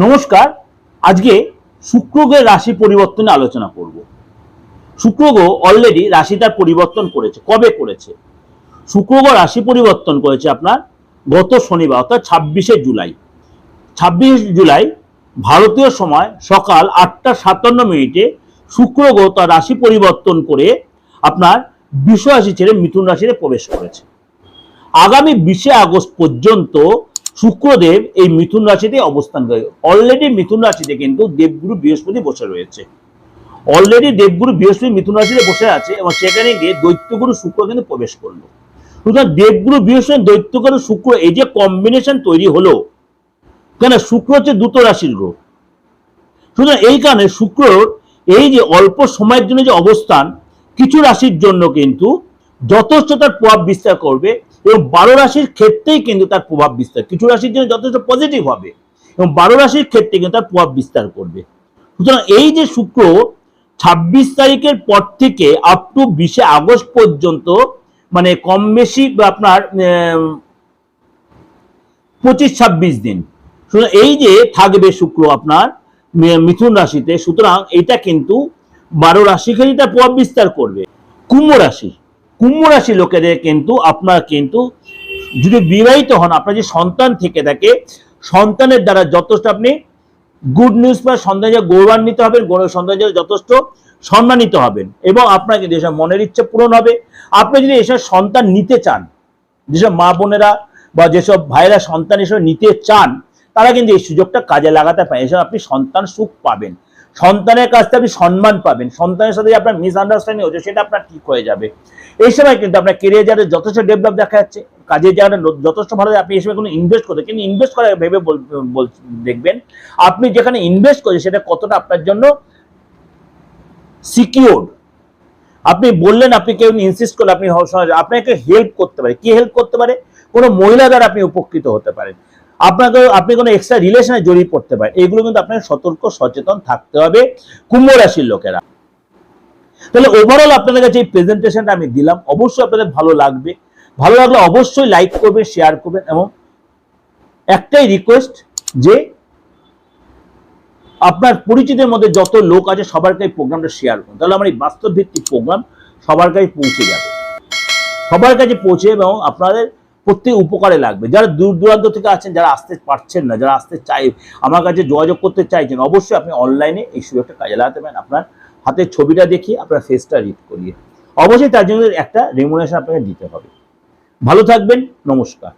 নমস্কার, আজকে শুক্রগ্রহের রাশি পরিবর্তনে আলোচনা করব। শুক্রগ্রহ অলরেডি রাশি তার পরিবর্তন করেছে। কবে করেছে? শুক্রগ্রহ রাশি পরিবর্তন করেছে আপনার গত শনিবার, অর্থাৎ ছাব্বিশে জুলাই। ছাব্বিশ জুলাই ভারতীয় সময় সকাল আটটা সাতান্ন মিনিটে শুক্রগ্রহ তার রাশি পরিবর্তন করে আপনার বিশ্ব রাশি ছেড়ে মিথুন রাশিতে প্রবেশ করেছে। আগামী বিশে আগস্ট পর্যন্ত শুক্রদেব এই মিথুন রাশিতে অবস্থান করে। অলরেডি মিথুন রাশিতে কিন্তু দেবগুরু বৃহস্পতি বসে রয়েছে। অলরেডি দেবগুরু বৃহস্পতি মিথুন রাশিতে বসে আছে এবং সেখানে গিয়ে দৈত্যগুরু শুক্র কিন্তু প্রবেশ করল। সুতরাং দেবগুরু বৃহস্পতি দৈত্যগুরু শুক্র এই যে কম্বিনেশন তৈরি হলো কেন শুক্র হচ্ছে দ্রুত রাশির গ্রহ। সুতরাং এই কারণে শুক্র এই যে অল্প সময়ের জন্য যে অবস্থান, কিছু রাশির জন্য কিন্তু যথেষ্ট তার প্রভাব বিস্তার করবে। এবং বারো রাশির ক্ষেত্রেই কিন্তু তার প্রভাব বিস্তার, কিছু রাশির জন্য যথেষ্ট পজিটিভ হবে এবং বারো রাশির ক্ষেত্রে কিন্তু তার প্রভাব বিস্তার করবে। সুতরাং এই যে শুক্র ছাব্বিশ তারিখের পর থেকে আপ টু বিশে আগস্ট পর্যন্ত মানে কম বেশি আপনার পঁচিশ ছাব্বিশ দিন। সুতরাং এই যে থাকবে শুক্র আপনার মিথুন রাশিতে, সুতরাং এটা কিন্তু বারো রাশি রাশিকে তার প্রভাব বিস্তার করবে। কুম্ভ রাশি কুম্ভ রাশি লোকেদের কিন্তু, আপনার কিন্তু যদি বিবাহিত হন, আপনার যে সন্তান থেকে থাকে, সন্তানের দ্বারা যথেষ্ট আপনি গুড নিউজ বা সন্তানের যে গৌরবান্বিত হবেন, গৌরব সন্তানের যথেষ্ট সম্মানিত হবেন এবং আপনার কিন্তু এসব মনের ইচ্ছে পূরণ হবে। আপনি যদি এসব সন্তান নিতে চান, যেসব মা বোনেরা বা যেসব ভাইরা সন্তান এসব নিতে চান, তারা কিন্তু এই সুযোগটা কাজে লাগাতে পারেন। এসব আপনি সন্তান সুখ পাবেন। সন্তানের কাছ থেকে আপনি সম্মান পাবেন। সন্তানের সাথে আপনার মিসআন্ডারস্ট্যান্ডিং হচ্ছে, সেটা আপনার ঠিক হয়ে যাবে। এই সময় কিন্তু আপনার কেরিয়ার যথেষ্ট ডেভেলপ দেখা যাচ্ছে কাজের জায়গাটা যথেষ্ট ভালো আপনি এই সময় কোনো ইনভেস্ট করতে কিন্তু ইনভেস্ট করার ভেবে দেখবেন, আপনি যেখানে ইনভেস্ট করছেন, সেটা কতটা আপনার জন্য সিকিউরড আপনি বললেন, আপনি কেউ ইনসিস্ট করলে আপনি আপনাকে হেল্প করতে পারে। কি হেল্প করতে পারে? কোনো মহিলা দ্বারা আপনি উপকৃত হতে পারেন। আপনাকে, আপনি কোনো এক্সট্রা রিলেশনে জড়িয়ে পড়তে পারেন, এগুলো কিন্তু আপনাকে সতর্ক, সচেতন থাকতে হবে কুম্ভ রাশির লোকেরা। তাহলে ওভারঅল আপনাদের কাছে এই প্রেজেন্টেশনটা আমি দিলাম, অবশ্যই আপনাদের ভালো লাগবে। ভালো লাগলে অবশ্যই লাইক করবেন শেয়ার করবেন এবং একটাই রিকোয়েস্ট যে আপনার পরিচিতের মধ্যে যত লোক আছে সবার কাছে প্রোগ্রামটা শেয়ার করুন। তাহলে আমার এই বাস্তব ভিত্তিক প্রোগ্রাম সবার কাছে পৌঁছে যাবে। সবার কাছে পৌঁছে এবং আপনাদের প্রত্যেক উপকারে লাগবে। যারা দূর দূরান্ত থেকে আছেন, যারা আসতে পারছেন না, যারা আসতে চাই আমার কাছে যোগাযোগ করতে চাইছেন, অবশ্যই আপনি অনলাইনে এই সুযোগটা কাজে লাগাতে পারেন। আপনার হাতের ছবিটা দেখিয়ে আপনার ফেসটা রিড করিয়ে। অবশ্যই তার জন্য একটা রেমুনেশন আপনাকে দিতে হবে। ভালো থাকবেন, নমস্কার।